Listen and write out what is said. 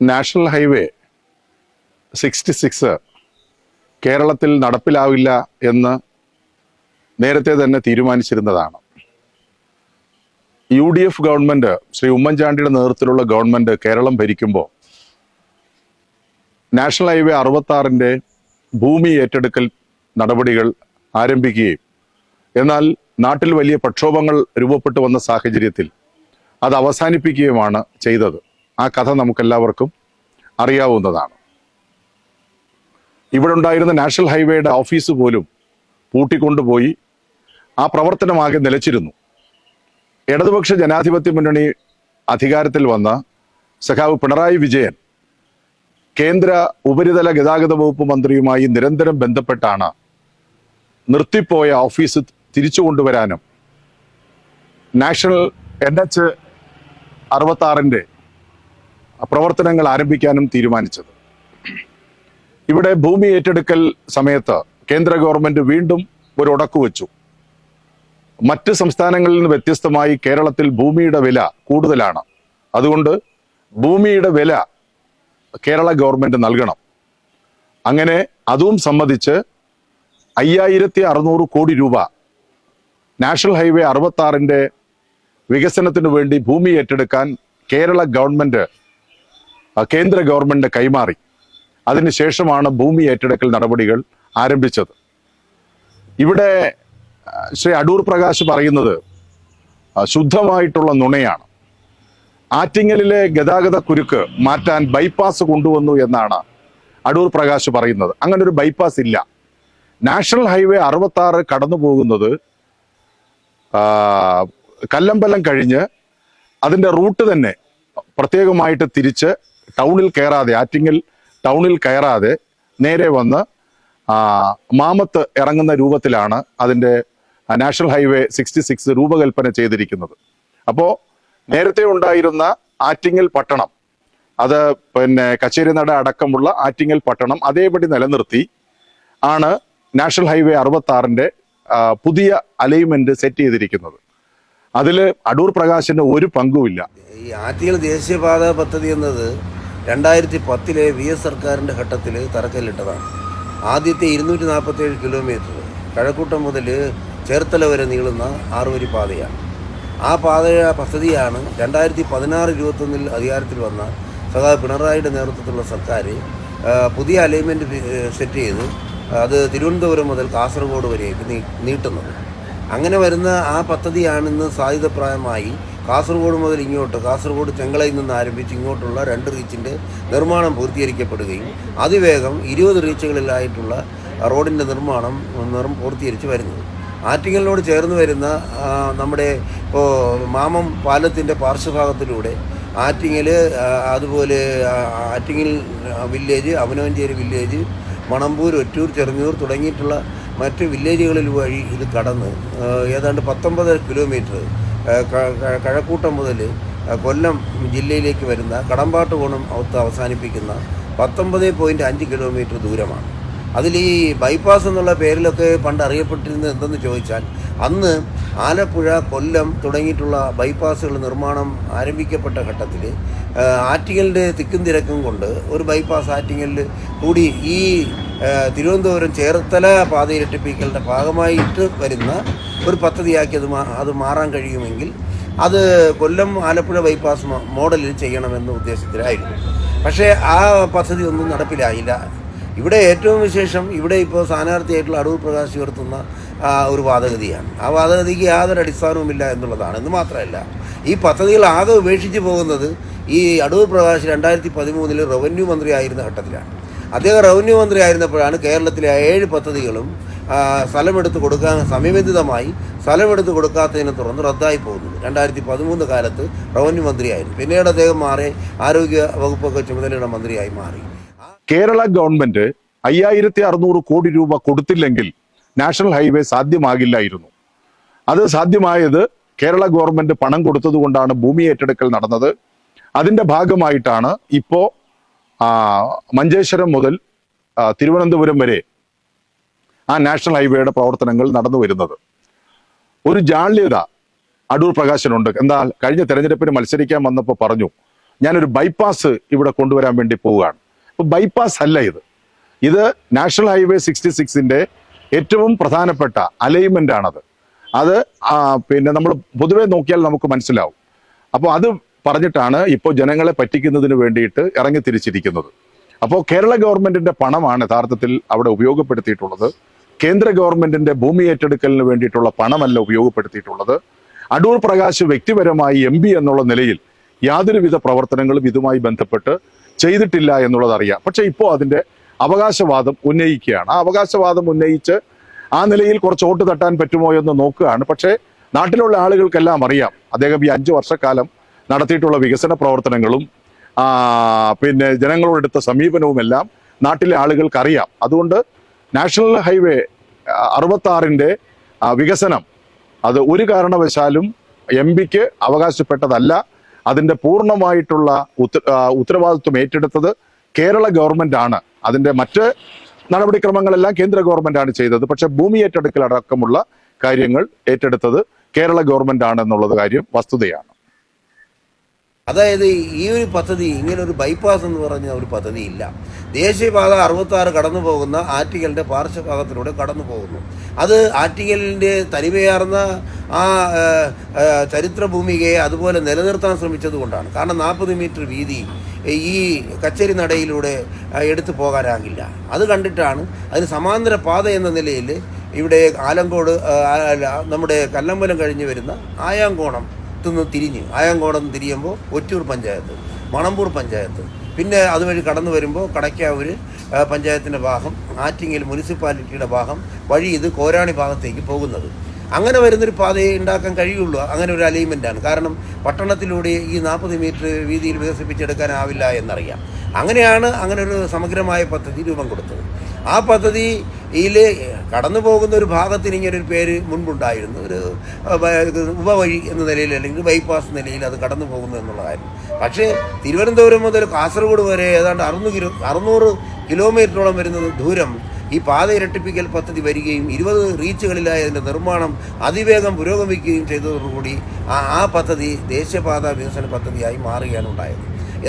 National highway sixty six കേരളത്തിൽ നടപ്പിലാവില്ല എന്ന് നേരത്തെ തന്നെ തീരുമാനിച്ചിരുന്നതാണ്. U D F government Shri ഉമ്മൻചാണ്ടിയുടെ നേതൃത്വത്തിലുള്ള ഗവൺമെന്റ് കേരളം ഭരിക്കുമ്പോൾ നാഷണൽ ഹൈവേ അറുപത്തി ആറിന്റെ ഭൂമി ഏറ്റെടുക്കൽ നടപടികൾ ആരംഭിക്കുകയും എന്നാൽ നാട്ടിൽ വലിയ പ്രക്ഷോഭങ്ങൾ രൂപപ്പെട്ടു വന്ന സാഹചര്യത്തിൽ അത് അവസാനിപ്പിക്കുകയുമാണ് ചെയ്തത്. ആ കഥ നമുക്കെല്ലാവർക്കും അറിയാവുന്നതാണ്. ഇവിടെ ഉണ്ടായിരുന്ന നാഷണൽ ഹൈവേയുടെ ഓഫീസ് പോലും പൂട്ടിക്കൊണ്ടുപോയി ആ പ്രവർത്തനമാകെ നിലച്ചിരുന്നു. ഇടതുപക്ഷ ജനാധിപത്യ മുന്നണി അധികാരത്തിൽ വന്ന സഖാവ് പിണറായി വിജയൻ കേന്ദ്ര ഉപരിതല ഗതാഗത വകുപ്പ് മന്ത്രിയുമായി നിരന്തരം ബന്ധപ്പെട്ടാണ് നിർത്തിപ്പോയ ഓഫീസ് തിരിച്ചു കൊണ്ടുവരാനും നാഷണൽ എൻ എച്ച് അറുപത്തി ആറിന്റെ പ്രവർത്തനങ്ങൾ ആരംഭിക്കാനും തീരുമാനിച്ചത്. ഇവിടെ ഭൂമി ഏറ്റെടുക്കൽ സമയത്ത് കേന്ദ്ര ഗവൺമെന്റ് വീണ്ടും ഒരു ഉടക്കു വെച്ചു. മറ്റ് സംസ്ഥാനങ്ങളിൽ നിന്ന് വ്യത്യസ്തമായി കേരളത്തിൽ ഭൂമിയുടെ വില കൂടുതലാണ്. അതുകൊണ്ട് ഭൂമിയുടെ വില കേരള ഗവൺമെന്റ് നൽകണം. അങ്ങനെ അതും സമ്മതിച്ച് അയ്യായിരത്തി അറുന്നൂറ് കോടി രൂപ നാഷണൽ ഹൈവേ അറുപത്തി ആറിന്റെ വികസനത്തിനു വേണ്ടി ഭൂമി ഏറ്റെടുക്കാൻ കേരള ഗവൺമെന്റ് കേന്ദ്ര ഗവൺമെന്റ് കൈമാറി. അതിനുശേഷമാണ് ഭൂമി ഏറ്റെടുക്കൽ നടപടികൾ ആരംഭിച്ചത്. ഇവിടെ ശ്രീ അടൂർ പ്രകാശ് പറയുന്നത് ശുദ്ധമായിട്ടുള്ള നുണയാണ്. ആറ്റിങ്ങലിലെ ഗതാഗത കുരുക്ക് മാറ്റാൻ ബൈപ്പാസ് കൊണ്ടുവന്നു എന്നാണ് അടൂർ പ്രകാശ് പറയുന്നത്. അങ്ങനെ ഒരു ബൈപ്പാസ് ഇല്ല. നാഷണൽ ഹൈവേ അറുപത്തി ആറ് കടന്നു പോകുന്നത് കല്ലമ്പലം കഴിഞ്ഞ് അതിന്റെ റൂട്ട് തന്നെ പ്രത്യേകമായിട്ട് തിരിച്ച് ടൗണിൽ കയറാതെ ആറ്റിങ്ങൽ ടൗണിൽ കയറാതെ നേരെ വന്ന് മാമത്ത് ഇറങ്ങുന്ന രൂപത്തിലാണ് അതിന്റെ നാഷണൽ ഹൈവേ സിക്സ്റ്റി സിക്സ് രൂപകൽപ്പന ചെയ്തിരിക്കുന്നത്. അപ്പോൾ നേരത്തെ ഉണ്ടായിരുന്ന ആറ്റിങ്ങൽ പട്ടണം അത് പിന്നെ കച്ചേരിനട അടക്കമുള്ള ആറ്റിങ്ങൽ പട്ടണം അതേപടി നിലനിർത്തി ആണ് നാഷണൽ ഹൈവേ അറുപത്തി ആറിന്റെ പുതിയ അലൈൻമെന്റ് സെറ്റ് ചെയ്തിരിക്കുന്നത്. അതിൽ അടൂർ പ്രകാശിന്റെ ഒരു പങ്കുമില്ല. ഈ ആറ്റിങ്ങൽ ദേശീയപാത പദ്ധതി എന്നത് രണ്ടായിരത്തി പത്തിലെ വി എസ് സർക്കാരിന്റെ ഘട്ടത്തിൽ തറക്കല്ലിട്ടതാണ്. ആദ്യത്തെ ഇരുന്നൂറ്റി നാൽപ്പത്തേഴ് കിലോമീറ്റർ കഴക്കൂട്ടം മുതൽ ചേർത്തല വരെ നീളുന്ന ആറുവരി പാതയാണ്. ആ പാത പദ്ധതിയാണ് രണ്ടായിരത്തി പതിനാറ് ഇരുപത്തൊന്നിൽ അധികാരത്തിൽ വന്ന സദാ പിണറായിയുടെ നേതൃത്വത്തിലുള്ള സർക്കാർ പുതിയ അലൈൻമെന്റ് സെറ്റ് ചെയ്ത് അത് തിരുവനന്തപുരം മുതൽ കാസർഗോഡ് വരെയൊക്കെ നീട്ടുന്നത്. അങ്ങനെ വരുന്ന ആ പദ്ധതിയാണ് ഇന്ന് സാധ്യതപ്രായമായി കാസർഗോഡ് മുതൽ ഇങ്ങോട്ട് കാസർഗോഡ് ചെങ്കളയിൽ നിന്ന് ആരംഭിച്ച് ഇങ്ങോട്ടുള്ള രണ്ട് റീച്ചിന്റെ നിർമ്മാണം പൂർത്തീകരിക്കപ്പെടുകയും അതിവേഗം ഇരുപത് റീച്ചുകളിലായിട്ടുള്ള റോഡിന്റെ നിർമ്മാണം നിർ പൂർത്തീകരിച്ച് വരുന്നത്. ആറ്റിങ്ങലിനോട് ചേർന്ന് വരുന്ന നമ്മുടെ ഇപ്പോൾ മാമം പാലത്തിന്റെ പാർശ്വഭാഗത്തിലൂടെ ആറ്റിങ്ങൽ അതുപോലെ ആറ്റിങ്ങൽ വില്ലേജ് അവനവഞ്ചേരി വില്ലേജ് മണമ്പൂർ ഒറ്റൂർ ചെറുന്നൂർ തുടങ്ങിയിട്ടുള്ള മറ്റ് വില്ലേജുകളിൽ വഴി ഇത് കടന്ന് ഏതാണ്ട് പത്തൊമ്പത് കിലോമീറ്റർ കഴക്കൂട്ടം മുതൽ കൊല്ലം ജില്ലയിലേക്ക് വരുന്ന കടമ്പാട്ട് കോണം അവത്ത് അവസാനിപ്പിക്കുന്ന പത്തൊമ്പത് പോയിന്റ് അഞ്ച് കിലോമീറ്റർ ദൂരമാണ്. അതിൽ ഈ ബൈപ്പാസ് എന്നുള്ള പേരിലൊക്കെ പണ്ട് അറിയപ്പെട്ടിരുന്നത് എന്തെന്ന് ചോദിച്ചാൽ അന്ന് ആലപ്പുഴ കൊല്ലം തുടങ്ങിയിട്ടുള്ള ബൈപ്പാസുകൾ നിർമ്മാണം ആരംഭിക്കപ്പെട്ട ഘട്ടത്തിൽ ആറ്റിങ്ങലിന്റെ തിക്കും തിരക്കും കൊണ്ട് ഒരു ബൈപ്പാസ് ആറ്റിങ്ങലിൽ കൂടി ഈ തിരുവനന്തപുരം ചേർത്തല പാതയിരട്ടിപ്പിക്കലിന്റെ ഭാഗമായിട്ട് വരുന്ന ഒരു പദ്ധതിയാക്കി അത് അത് മാറാൻ കഴിയുമെങ്കിൽ അത് കൊല്ലം ആലപ്പുഴ ബൈപ്പാസ് മോഡലിൽ ചെയ്യണമെന്ന ഉദ്ദേശത്തിലായിരുന്നു. പക്ഷേ ആ പദ്ധതി ഒന്നും നടപ്പിലായില്ല. ഇവിടെ ഏറ്റവും വിശേഷം ഇവിടെ ഇപ്പോൾ സ്ഥാനാർത്ഥിയായിട്ടുള്ള അടൂർ പ്രകാശ് ഉയർത്തുന്ന ഒരു വാദഗതിയാണ്. ആ വാദഗതിക്ക് യാതൊരു അടിസ്ഥാനവുമില്ല എന്നുള്ളതാണ്. എന്ന് മാത്രമല്ല ഈ പദ്ധതികൾ ആകെ ഉപേക്ഷിച്ച് പോകുന്നത് ഈ അടൂർ പ്രകാശ് രണ്ടായിരത്തി പതിമൂന്നിൽ റവന്യൂ മന്ത്രിയായിരുന്ന ഘട്ടത്തിലാണ്. അദ്ദേഹം റവന്യൂ മന്ത്രി ആയിരുന്നപ്പോഴാണ് കേരളത്തിലെ ഏഴ് പദ്ധതികളും സ്ഥലമെടുത്ത് കൊടുക്കാൻ സമയബന്ധിതമായി സ്ഥലമെടുത്ത് കൊടുക്കാത്തതിനെ തുടർന്ന് റദ്ദായി പോകുന്നത്. രണ്ടായിരത്തി പതിമൂന്ന് കാലത്ത് റവന്യൂ മന്ത്രിയായിരുന്നു. പിന്നീട് അദ്ദേഹം മാറി ആരോഗ്യ വകുപ്പൊക്കെ ചുമതലയുടെ മന്ത്രിയായി മാറി. കേരള ഗവൺമെന്റ് അയ്യായിരത്തി അറുന്നൂറ് കോടി രൂപ കൊടുത്തില്ലെങ്കിൽ നാഷണൽ ഹൈവേ സാധ്യമാകില്ലായിരുന്നു. അത് സാധ്യമായത് കേരള ഗവൺമെന്റ് പണം കൊടുത്തത് കൊണ്ടാണ് ഭൂമി ഏറ്റെടുക്കൽ നടന്നത്. അതിന്റെ ഭാഗമായിട്ടാണ് ഇപ്പോ ആ, മഞ്ചേശ്വരം മുതൽ തിരുവനന്തപുരം വരെ ആ നാഷണൽ ഹൈവേയുടെ പ്രവർത്തനങ്ങൾ നടന്നു വരുന്നത്. ഒരു ജാള്യത അടൂർ പ്രകാശനുണ്ട്. എന്താ കഴിഞ്ഞ തെരഞ്ഞെടുപ്പിന് മത്സരിക്കാൻ വന്നപ്പോൾ പറഞ്ഞു ഞാനൊരു ബൈപ്പാസ് ഇവിടെ കൊണ്ടുവരാൻ വേണ്ടി പോവുകയാണ്. അപ്പൊ ബൈപ്പാസ് അല്ല ഇത്. ഇത് നാഷണൽ ഹൈവേ സിക്സ്റ്റി സിക്സിന്റെ ഏറ്റവും പ്രധാനപ്പെട്ട അലൈൻമെന്റ് ആണത്. അത് പിന്നെ നമ്മൾ പൊതുവെ നോക്കിയാൽ നമുക്ക് മനസ്സിലാവും. അപ്പോൾ അത് പറഞ്ഞിട്ടാണ് ഇപ്പോൾ ജനങ്ങളെ പറ്റിക്കുന്നതിന് വേണ്ടിയിട്ട് ഇറങ്ങി തിരിച്ചിരിക്കുന്നത്. അപ്പോൾ കേരള ഗവൺമെന്റിന്റെ പണമാണ് യഥാർത്ഥത്തിൽ അവിടെ ഉപയോഗപ്പെടുത്തിയിട്ടുള്ളത്. കേന്ദ്ര ഗവൺമെന്റിന്റെ ഭൂമി ഏറ്റെടുക്കലിന് വേണ്ടിയിട്ടുള്ള പണമല്ല ഉപയോഗപ്പെടുത്തിയിട്ടുള്ളത്. അടൂർ പ്രകാശ് വ്യക്തിപരമായി എം എന്നുള്ള നിലയിൽ യാതൊരുവിധ പ്രവർത്തനങ്ങളും ഇതുമായി ബന്ധപ്പെട്ട് ചെയ്തിട്ടില്ല എന്നുള്ളത് അറിയാം. പക്ഷെ ഇപ്പോൾ അതിന്റെ അവകാശവാദം ഉന്നയിക്കുകയാണ്. ആ അവകാശവാദം ഉന്നയിച്ച് ആ നിലയിൽ കുറച്ച് വോട്ട് തട്ടാൻ പറ്റുമോ എന്ന് നോക്കുകയാണ്. പക്ഷേ നാട്ടിലുള്ള ആളുകൾക്കെല്ലാം അറിയാം. അദ്ദേഹം ഈ അഞ്ചു വർഷക്കാലം നടത്തിയിട്ടുള്ള വികസന പ്രവർത്തനങ്ങളും പിന്നെ ജനങ്ങളോടെടുത്ത സമീപനവും എല്ലാം നാട്ടിലെ ആളുകൾക്ക് അറിയാം അതുകൊണ്ട് നാഷണൽ ഹൈവേ അറുപത്താറിന്റെ വികസനം അത് ഒരു കാരണവശാലും എം പിക്ക് അവകാശപ്പെട്ടതല്ല. അതിന്റെ പൂർണമായിട്ടുള്ള ഉത്ത- ഉത്തരവാദിത്വം ഏറ്റെടുത്തത് കേരള ഗവൺമെന്റ് ആണ് അതിന്റെ മറ്റ് നടപടിക്രമങ്ങളെല്ലാം കേന്ദ്ര ഗവൺമെന്റ് ആണ് ചെയ്തത്. പക്ഷേ ഭൂമി ഏറ്റെടുക്കൽ അടക്കമുള്ള കാര്യങ്ങൾ ഏറ്റെടുത്തത് കേരള ഗവൺമെന്റ് ആണ് എന്നുള്ളത് കാര്യം വസ്തുതയാണ്. അതായത് ഈ ഒരു പദ്ധതി ഇങ്ങനെ ഒരു ബൈപ്പാസ് എന്ന് പറഞ്ഞ ഒരു പദ്ധതി ഇല്ല. ദേശീയപാത അറുപത്താറ് കടന്നു പോകുന്ന ആറ്റികളുടെ പാർശ്വഭാഗത്തിലൂടെ കടന്നു പോകുന്നു അത് ആറ്റിങ്ങലിന്റെ തനിമയാർന്ന ആ ആ, ആ, ചരിത്ര ഭൂമികയെ അതുപോലെ നിലനിർത്താൻ ശ്രമിച്ചതുകൊണ്ടാണ്. കാരണം നാൽപ്പത് മീറ്റർ വീതി ഈ കച്ചേരി നടയിലൂടെ എടുത്തു പോകാനാകില്ല. അത് കണ്ടിട്ടാണ് അതിന് സമാന്തര പാത എന്ന നിലയിൽ ഇവിടെ ആലങ്കോട് നമ്മുടെ കല്ലമ്പലം കഴിഞ്ഞ് വരുന്ന ആയാങ്കോണം നിന്ന് തിരിഞ്ഞ് ആയങ്കോടം തിരിയുമ്പോൾ ഒറ്റൂർ പഞ്ചായത്ത് മണമ്പൂർ പഞ്ചായത്ത് പിന്നെ അതുവഴി കടന്നു വരുമ്പോൾ കടയ്ക്കാവൂർ പഞ്ചായത്തിന്റെ ഭാഗം ആറ്റിങ്ങൽ മുനിസിപ്പാലിറ്റിയുടെ ഭാഗം വഴി ഇത് കോരാണി ഭാഗത്തേക്ക് പോകുന്നത്. അങ്ങനെ വരുന്നൊരു പാതയെ ഉണ്ടാക്കാൻ കഴിയുള്ളൂ. അങ്ങനെ ഒരു അലൈൻമെന്റാണ്. കാരണം പട്ടണത്തിലൂടെ ഈ നാൽപ്പത് മീറ്റർ വീതിയിൽ വികസിപ്പിച്ചെടുക്കാനാവില്ല എന്നറിയാം. അങ്ങനെയാണ് അങ്ങനെ ഒരു സമഗ്രമായ പദ്ധതി രൂപം കൊടുത്തത്. ആ പദ്ധതിയിൽ കടന്നു പോകുന്ന ഒരു ഭാഗത്തിന് ഇങ്ങനൊരു പേര് മുൻപുണ്ടായിരുന്നു. ഒരു ഉപവഴി എന്ന നിലയിൽ അല്ലെങ്കിൽ ബൈപ്പാസ് നിലയിൽ അത് കടന്നു പോകുന്നു എന്നുള്ള കാര്യം പക്ഷേ തിരുവനന്തപുരം മുതൽ കാസർഗോഡ് വരെ ഏതാണ്ട് അറുന്നൂറ് കിലോ അറുന്നൂറ് കിലോമീറ്ററോളം വരുന്ന ദൂരം ഈ പാത ഇരട്ടിപ്പിക്കൽ പദ്ധതി വരികയും ഇരുപത് റീച്ചുകളിലായി അതിന്റെ നിർമ്മാണം അതിവേഗം പുരോഗമിക്കുകയും ചെയ്തതോടുകൂടി ആ ആ പദ്ധതി ദേശീയപാത വികസന പദ്ധതിയായി മാറുകയാണ് ഉണ്ടായത്.